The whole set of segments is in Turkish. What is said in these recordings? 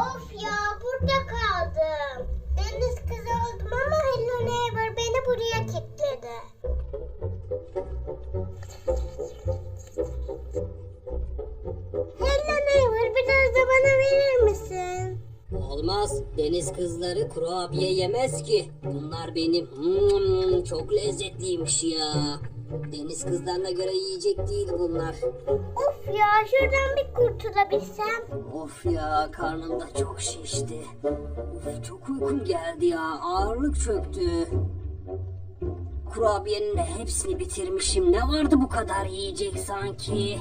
Of ya burada kaldım. Deniz kızı oldum ama Hello Neighbor beni buraya kilitledi. Hello Neighbor biraz da bana verir misin? Olmaz. Deniz kızları kurabiye yemez ki. Bunlar benim. Hmm, çok lezzetliymiş ya. Deniz kızlarına göre yiyecek değil bunlar. Of ya şuradan bir kurtulabilsem. Of ya karnım da çok şişti. Of çok uykum geldi ya. Ağırlık çöktü. Kurabiyenin de hepsini bitirmişim. Ne vardı bu kadar yiyecek sanki?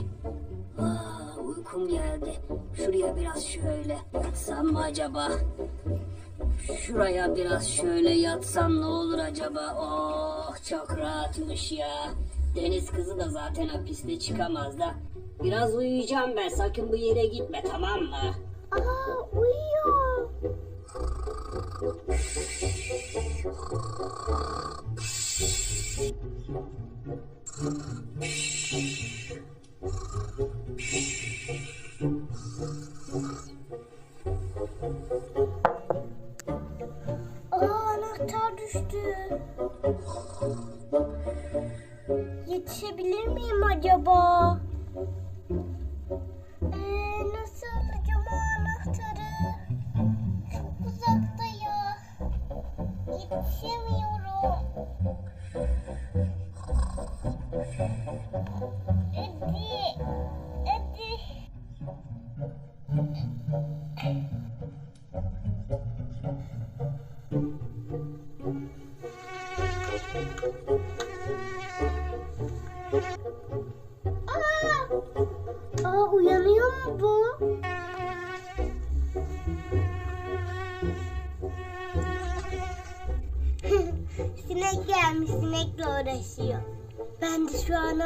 Ah, uykum geldi. Şuraya biraz şöyle yatsam mı acaba? Şuraya biraz şöyle yatsam ne olur acaba? Oh çok rahatmış ya. Deniz kızı da zaten hapiste çıkamaz da. Biraz uyuyacağım ben. Sakın bu yere gitme tamam mı? Aa uyuyor.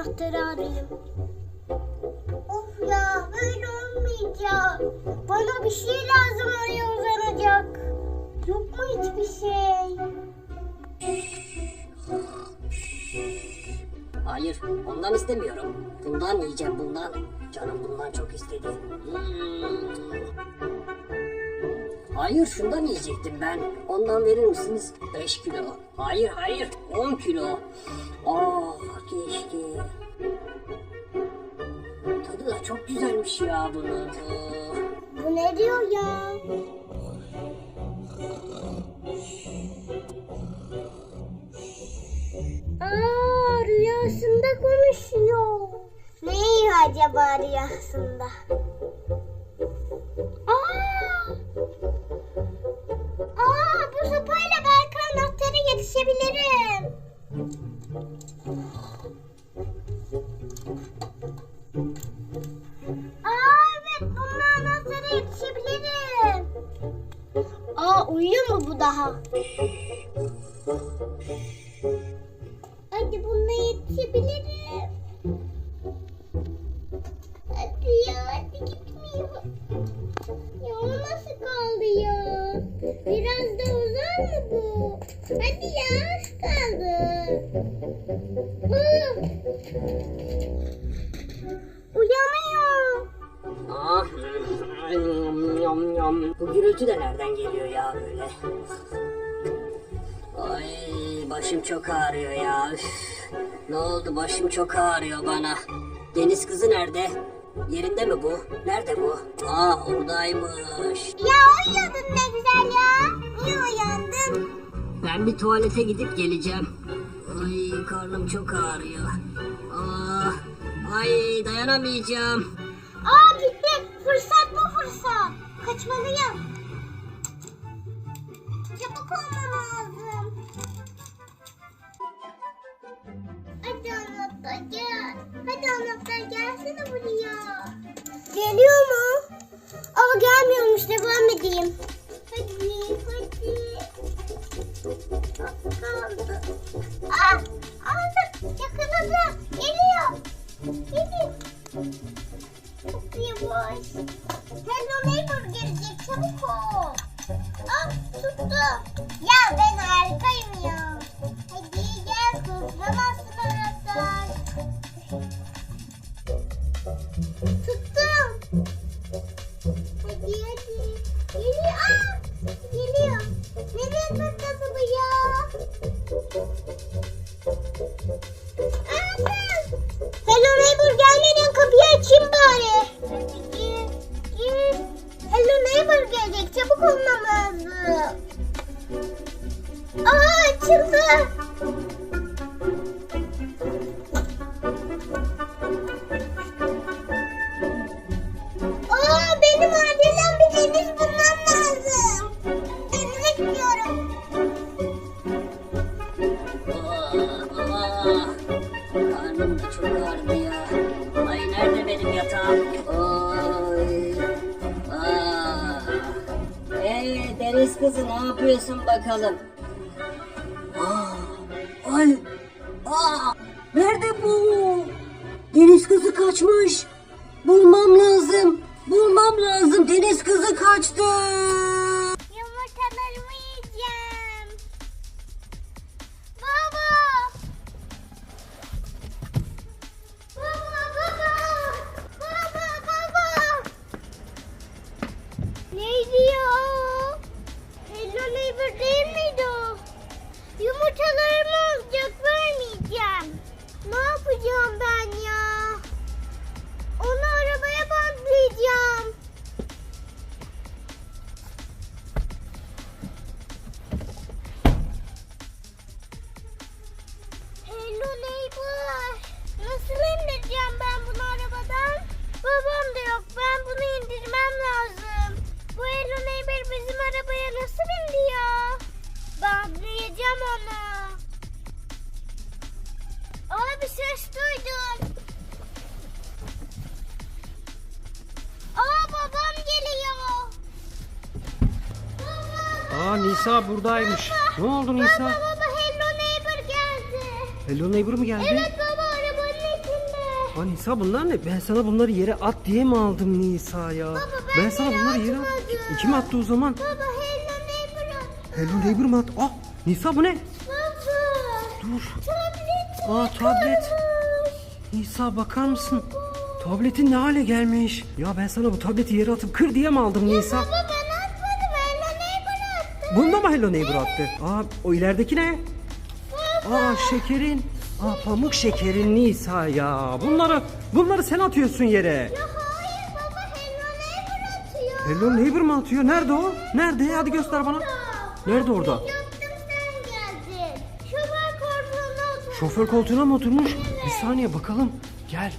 Anahtarı arayayım. Of ya, böyle olmayacak. Bana bir şey lazım oraya uzanacak. Yok mu hiçbir şey? Hayır, ondan istemiyorum. Bundan yiyeceğim bundan. Canım bundan çok istedi. Hmm. Hayır, şundan yiyecektim ben. Ondan verir misiniz? 5 kilo. Hayır, hayır, 10 kilo. Ah, güzelmiş ya bunun. Bu ne diyor ya? Aa, rüyasında konuşuyor. Ne yiyor acaba rüyasında? Oldu başım çok ağrıyor bana. Deniz kızı nerede? Yerinde mi bu? Nerede bu? Aa oradaymış. Ya uyuyordun ne güzel ya. Niye uyandın? Ben bir tuvalete gidip geleceğim. Ay karnım çok ağrıyor. Aa, ay dayanamayacağım. Aa gitti. Fırsat bu fırsat. Kaçmalıyım. Anahtar gelsene buraya. Geliyor mu? Aa gelmiyormuş devam edeyim. Geliyor. Aa, geliyor. Nereye taktası bu ya? Ne yapıyorsun bakalım? Bizim arabaya nasıl bindi ya? Bağlayacağım onu. Aa bir ses duydum. Aa babam geliyor. Baba. Aa Nisa buradaymış. Ne oldu Nisa? Baba baba Hello neighbor geldi. Hello Neighbor mu geldi? Evet baba içinde. Aa Nisa bunlar ne? Ben sana bunları yere at diye mi aldım Nisa ya? ben sana yere bunları yere atmadım. Kim attı o zaman? Baba Hello neighbor at. Hello Neighbor mu attı? Aa Nisa bu ne? Baba. Dur. Tablet. Aa tablet. Nisa bakar mısın? Tabletin ne hale gelmiş? Ya ben sana bu tableti yere atıp kır diye mi aldım Nisa? Baba ben atmadım Hello neighbor attı. Bunda mı Hello Neighbor attı? Aa o ilerideki ne? Aa şekerin. Aa pamuk şekerin Nisa ya. Bunları bunları sen atıyorsun yere. Ya hayır baba Hello neighbor atıyor. Hello Neighbor mu atıyor? Nerede o? Nerede? Hadi göster bana. Nerede orada? Yaptım sen geldin. Şoför koltuğuna otur. Şoför koltuğuna mı oturmuş? Bir saniye bakalım. Gel.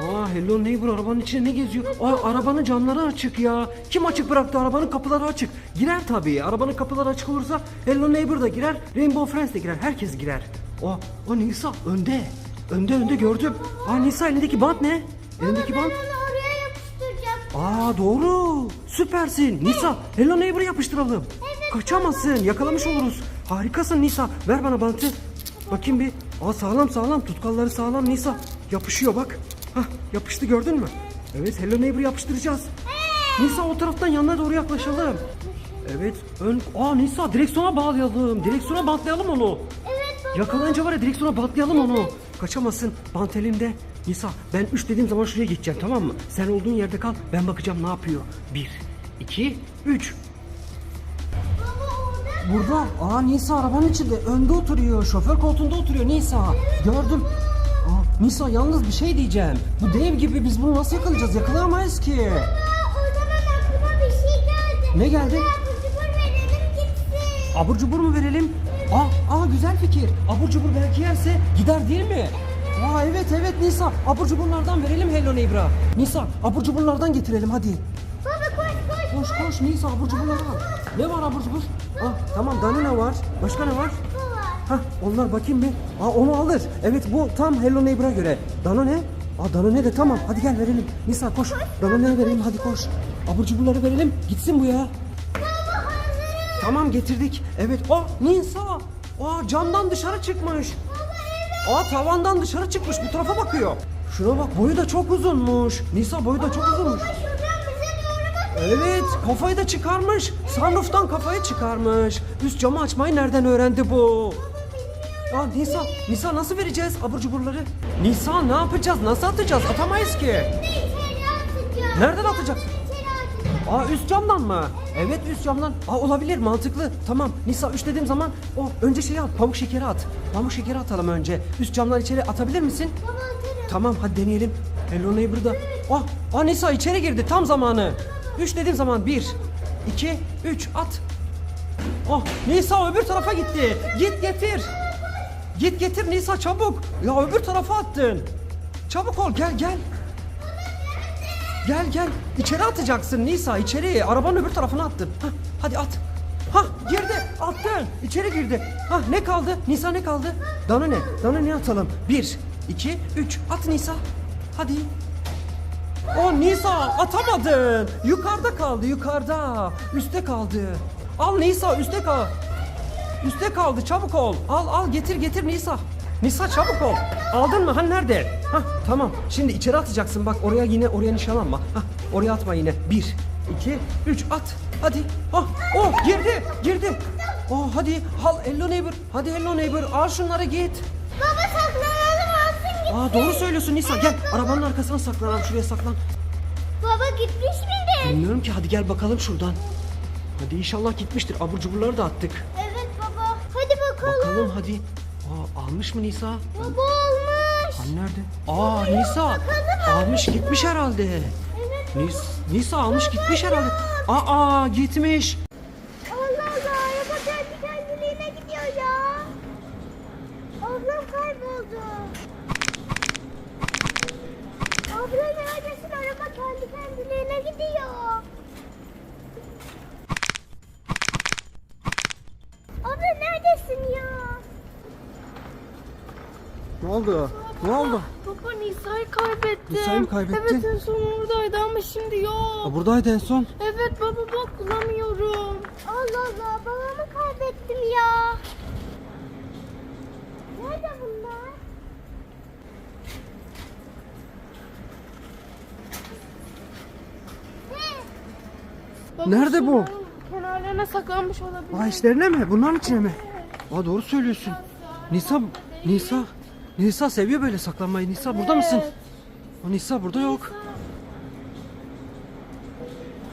Aa Hello Neighbor arabanın içinde ne geziyor? Aa arabanın camları açık ya. Kim açık bıraktı? Arabanın kapıları açık. Girer tabii. Arabanın kapıları açık olursa Hello Neighbor da girer. Rainbow Friends de girer. Herkes girer. O, o Nisa önde. Önde önde gördüm. Aa Nisa elindeki bant ne? Elindeki bant. oraya yapıştıracağım. Aa doğru. Süpersin. Nisa Hello Neighbor'ı yapıştıralım. Kaçamazsın. Yakalamış oluruz. Harikasın Nisa. Ver bana bantı. Bakayım bir. Aa sağlam sağlam. Tutkalları sağlam Nisa. Yapışıyor bak. Hah yapıştı gördün mü? Evet Hello Neighbor'ı yapıştıracağız. Nisa o taraftan yanına doğru yaklaşalım. Evet ön... Aa Nisa direksiyona bağlayalım. Direksiyona bantlayalım onu. Evet baba. Yakalayınca var ya direksiyona bantlayalım onu. Kaçamazsın. Bant elimde. Nisa ben 3 dediğim zaman şuraya geçeceğim tamam mı? Sen olduğun yerde kal. Ben bakacağım ne yapıyor. 1, 2, 3. Baba orada. Burada. Aa Nisa arabanın içinde. Önde oturuyor. Şoför koltuğunda oturuyor Nisa. Gördüm. Aa, Nisa yalnız bir şey diyeceğim. Bu dev gibi biz bunu nasıl yakalayacağız? Yakalayamayız ki. Aa, o zaman aklıma bir şey geldi. Ne geldi? Abur cubur verelim gitsin. Abur cubur mu verelim? Aa, aa güzel fikir. Abur cubur belki yerse gider değil mi? Aa evet evet Nisa. Abur cuburlardan verelim Hello Neighbor'a. Nisa abur cuburlardan getirelim hadi. Baba koş koş. Koş koş Nisa abur cuburlar var. Ne var abur cubur? Aa tamam Danone var. Başka ne var? Hah onlar bakayım bir. Aa onu alır. Evet bu tam Hello Neighbor'a göre. Danone? Aa Danone de tamam. Hadi gel verelim. Nisa koş. Danone'ye verelim hadi koş. Abur cuburları verelim. Gitsin bu ya. Tamam getirdik. Evet. Aa Nisa. Aa camdan dışarı çıkmış. Aa tavandan dışarı çıkmış. Bu tarafa bakıyor. Şuna bak boyu da çok uzunmuş. Nisa boyu da çok uzunmuş. Evet kafayı da çıkarmış. Sunroof'tan kafayı çıkarmış. Üst camı açmayı nereden öğrendi bu? Aa Nisa, Nisa nasıl vereceğiz abur cuburları? Nisa ne yapacağız? Nasıl atacağız? Atamayız ki. Nereden atacağım. Aa üst camdan mı? Evet üst camdan. Aa olabilir mantıklı. Tamam Nisa 3 dediğim zaman o önce şeyi at pamuk şekeri at. Pamuk şekeri atalım önce. Üst camdan içeri atabilir misin? Baba atarım. Tamam hadi deneyelim. Hello Neighbor'da. Ah, ah Nisa içeri girdi tam zamanı. 3 dediğim zaman 1, 2, 3 at. Ah Nisa öbür tarafa gitti. Git getir. Git getir Nisa çabuk. Ya öbür tarafa attın. Çabuk ol gel gel. Gel gel. İçeri atacaksın Nisa içeri. Arabanın öbür tarafına attın. Hah, hadi at. Hah girdi attın. İçeri girdi. Hah ne kaldı? Nisa ne kaldı? Dana ne? Dana ne atalım? Bir, iki, üç. At Nisa. Hadi. O Nisa atamadın. Yukarıda kaldı yukarıda. Üste kaldı. Al Nisa üste kal. Üste kaldı çabuk ol. Al al getir getir Nisa. Nisa çabuk ol. Aldın mı? Hani nerede? Hah tamam. Şimdi içeri atacaksın bak oraya yine oraya nişanlanma. Hah oraya atma yine. Bir, iki, üç at. Hadi. Ah oh girdi girdi. Oh hadi al hello neighbor. Hadi hello neighbor al şunları git. Baba saklanalım alsın git. Aa doğru söylüyorsun Nisa gel arabanın arkasına saklan şuraya saklan. Baba gitmiş midir? Bilmiyorum ki hadi gel bakalım şuradan. Hadi inşallah gitmiştir. Abur cuburları da attık. Evet bakalım. Bakalım hadi. Aa almış mı Nisa? Baba olmuş. Hani nerede? Aa Nisa. Almış gitmiş herhalde. Evet. Nis, Nisa almış gitmiş herhalde. Aa gitmiş. Oldu? Ne oldu? Baba Nisa'yı kaybettim. Nisa'yı mı kaybettin? Evet en son oradaydı ama şimdi yok. buradaydı en son. Evet baba bak bulamıyorum. Allah Allah babamı kaybettim ya. Nerede bunlar? Baba, Nerede bu? Kenarlarına saklanmış olabilir. Aa işlerine mi? Bunların içine mi? Aa doğru söylüyorsun. Nisa, Nisa, Nisa seviyor böyle saklanmayı. Nisa burada mısın? Evet. Aa, Nisa burada yok.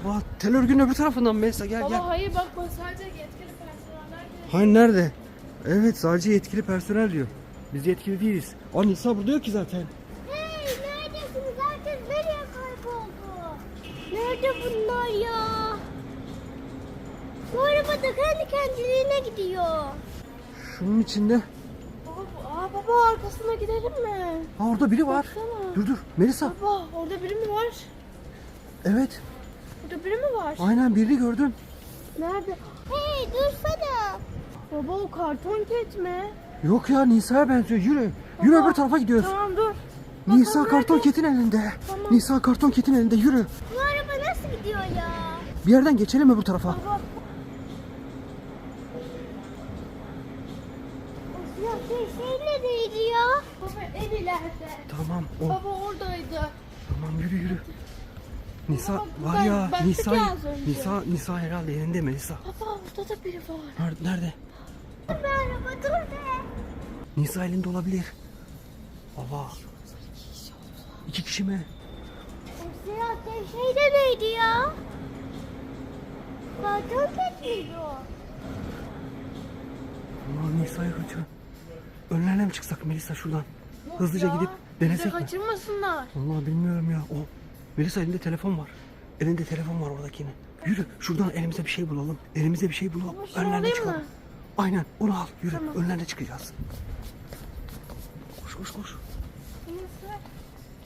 Aa tel örgünün öbür tarafından Melisa gel Baba gel. hayır bak sadece yetkili personeller gelir. Hayır nerede? Evet sadece yetkili personel diyor. Biz yetkili değiliz. Aa Nisa burada yok ki zaten. hey neredesiniz? Herkes nereye kayboldu? Nerede bunlar ya? Bu araba da kendi kendiliğine gidiyor. Şunun içinde. Baba, arkasına gidelim mi? Aa orada biri var. Baksana. Dur dur Melisa. Baba orada biri mi var? Evet. Orada biri mi var? Aynen birini gördüm. Nerede? Hey dursana. Baba o karton ket mi? Yok ya Nisa'ya benziyor. Yürü. Yürü Baba, öbür tarafa gidiyoruz. Tamam dur. Nisa Bakalım karton nerede? ketin elinde. Tamam. Nisa karton ketin elinde. Yürü. Bu araba nasıl gidiyor ya? Bir yerden geçelim öbür tarafa. Baba şey, şey neredeydi ya? Baba en ileride. Tamam. O. Baba oradaydı. Tamam yürü yürü. Nisa Baba, var ya Nisa tıkı az önce. Nisa Nisa herhalde elinde mi Nisa? Baba orada da biri var. Nerede? nerede? Bu araba dur be. Nisa elinde olabilir. Allah. İki kişi mi? O siyah şey de neydi ya? Ket miydi o? Allah Nisa'ya kaçıyor. Önlerine mi çıksak Melisa şuradan? Hızlıca Ya, gidip bizi denesek mi? kaçırmasınlar. Allah bilmiyorum ya. O Melisa elinde telefon var. Elinde telefon var oradakinin. Yürü şuradan elimize bir şey bulalım. Elimize bir şey bulalım. Şunu Önlerine alayım çıkalım. mı? Aynen onu al. Yürü Tamam. önlerine çıkacağız. Koş koş koş.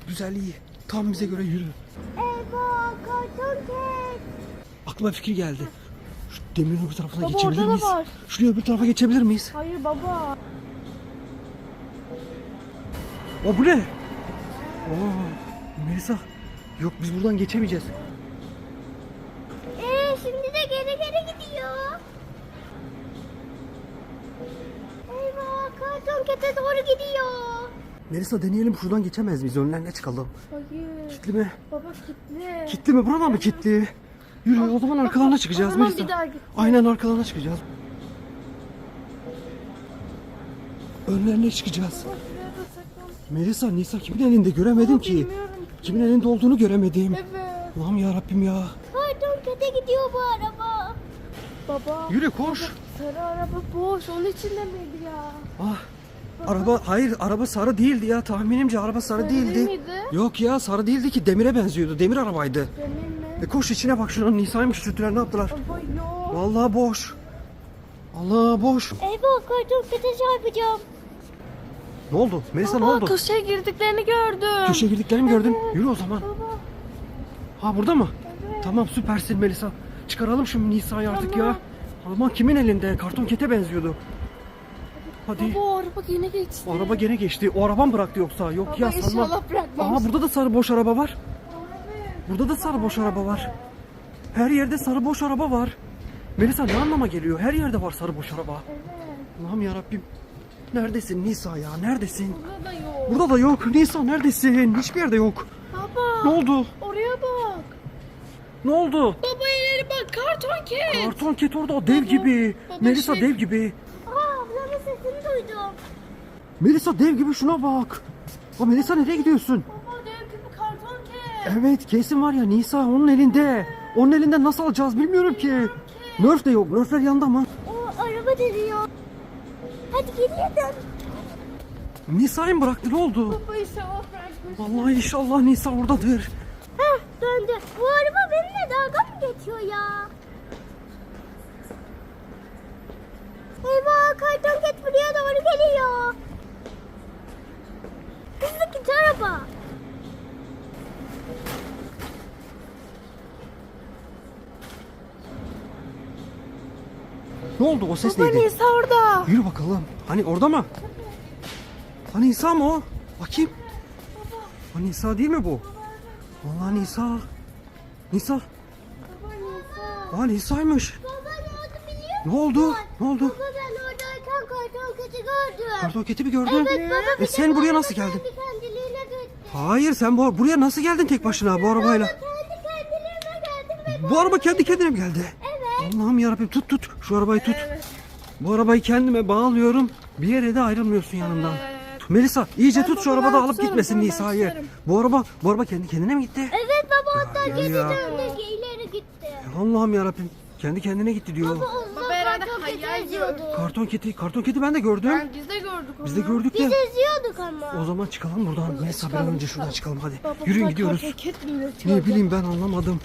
Güzel iyi. Tam bize göre yürü. Eyvah karton. Aklıma fikir geldi. Şu demirin öbür tarafına Baba, geçebilir orada da miyiz? var. Şuraya öbür tarafa geçebilir miyiz? Hayır baba. O bu ne? Oo, Melisa. Yok biz buradan geçemeyeceğiz. Ee, şimdi de geri geri gidiyor. Eyvah karton kete doğru gidiyor. Melisa deneyelim şuradan geçemez miyiz? Önlerine çıkalım. Hayır. Kitli mi? Baba kilitli. Kitli mi? Buradan mı kitli? Yürü o zaman arkalarına çıkacağız Melisa. bir daha git. Aynen arkalarına çıkacağız. Önlerine çıkacağız. Baba şuraya da saklan. Melisa, Nisa kimin elinde göremedim ki. Bilmiyorum. Kimin elinde olduğunu göremedim. Evet. Allah'ım ya Rabbim ya. Karton kete gidiyor bu araba. Baba. Yürü koş. Sarı araba boş. Onun içinde miydi ya? Ah. Araba hayır araba sarı değildi ya tahminimce araba sarı, Sarı değildi. değil miydi? Yok ya sarı değildi ki demire benziyordu. Demir arabaydı. Demin mi? E koş içine bak şunun Nisa'ymış sütüler ne yaptılar? Baba yok. Vallahi boş. Allah boş. Eyvah karton kete çarpacağım. Ne oldu? Melisa ne Baba oldu? köşeye girdiklerini gördüm. Köşeye girdiklerini mi gördün? Yürü o zaman. Baba. Ha burada mı? Tamam süpersin Melisa. Çıkaralım şu Nisa'yı artık ya. Ama kimin elinde? Karton kete benziyordu. Hadi. Baba o araba yine geçti. O araba gene geçti. O araba mı bıraktı yoksa? Yok Baba ya sanma. inşallah bırakmamış. Aha burada da sarı boş araba var. Burada da sarı boş araba var. Her yerde sarı boş araba var. Melisa ne anlama geliyor? Her yerde var sarı boş araba. Allah'ım yarabbim. Neredesin Nisa ya? Neredesin? Burada da yok. Burada da yok. Nisa neredesin? Hiçbir yerde yok. Baba. Ne oldu? Oraya bak. Ne oldu? Baba ileri bak karton ket. Karton ket orada o dev gibi. baba Melisa şey- dev gibi. Aa ablamın sesini duydum. Melisa dev gibi şuna bak. O Melisa nereye gidiyorsun? Baba dev gibi karton ket. Evet kesin var ya Nisa onun elinde. Onun elinden nasıl alacağız bilmiyorum ki. Nerf de yok. Nerfler yanında mı? Geriye dön. Nisa'yı mı bıraktı ne oldu? Baba inşallah bırakmış. Vallahi inşallah Nisa oradadır. Heh döndü. Bu araba benimle dalga mı geçiyor ya? Eyvah karton ket buraya doğru geliyor. Hızlı git araba. Ne oldu o ses Baba neydi? Nisa orada. Yürü bakalım. Hani orada mı? Hani Nisa mı o? Bakayım. O Nisa değil mi bu? Vallahi Nisa. Nisa. Aa Nisa'ymış. Baba ne oldu biliyor musun? Ne oldu? Ne oldu? Baba ben oradayken karton keti gördüm. Kartoketi mi gördün? Evet baba E sen bu buraya nasıl geldin? Kendi kendiliğine gitti. Hayır sen bu, buraya nasıl geldin tek başına bu arabayla? Kendi kendiliğine geldim ve Bu araba kendi kendine mi geldi? Evet. Allah'ım yarabbim tut tut. Şu arabayı tut. Bu arabayı kendime bağlıyorum. Bir yere de ayrılmıyorsun yanımdan. Melisa iyice Ben tut şu baba, arabada alıp tutarım, gitmesin ben Nisa'yı. tutarım. Bu araba bu araba kendi kendine mi gitti? Evet baba hatta gel geri ya. döndü ileri gitti. Allah'ım yarabbim. Kendi kendine gitti diyor. Baba o zaman Baba herhalde karton keti hayal eziyordu. Karton keti, karton keti ben de gördüm. Ben biz de gördük onu. Biz de gördük Biz de. eziyorduk ama. O zaman çıkalım buradan. Melisa bir an önce şuradan çıkalım hadi. Baba, Yürüyün gidiyoruz. Ne bileyim ben anlamadım.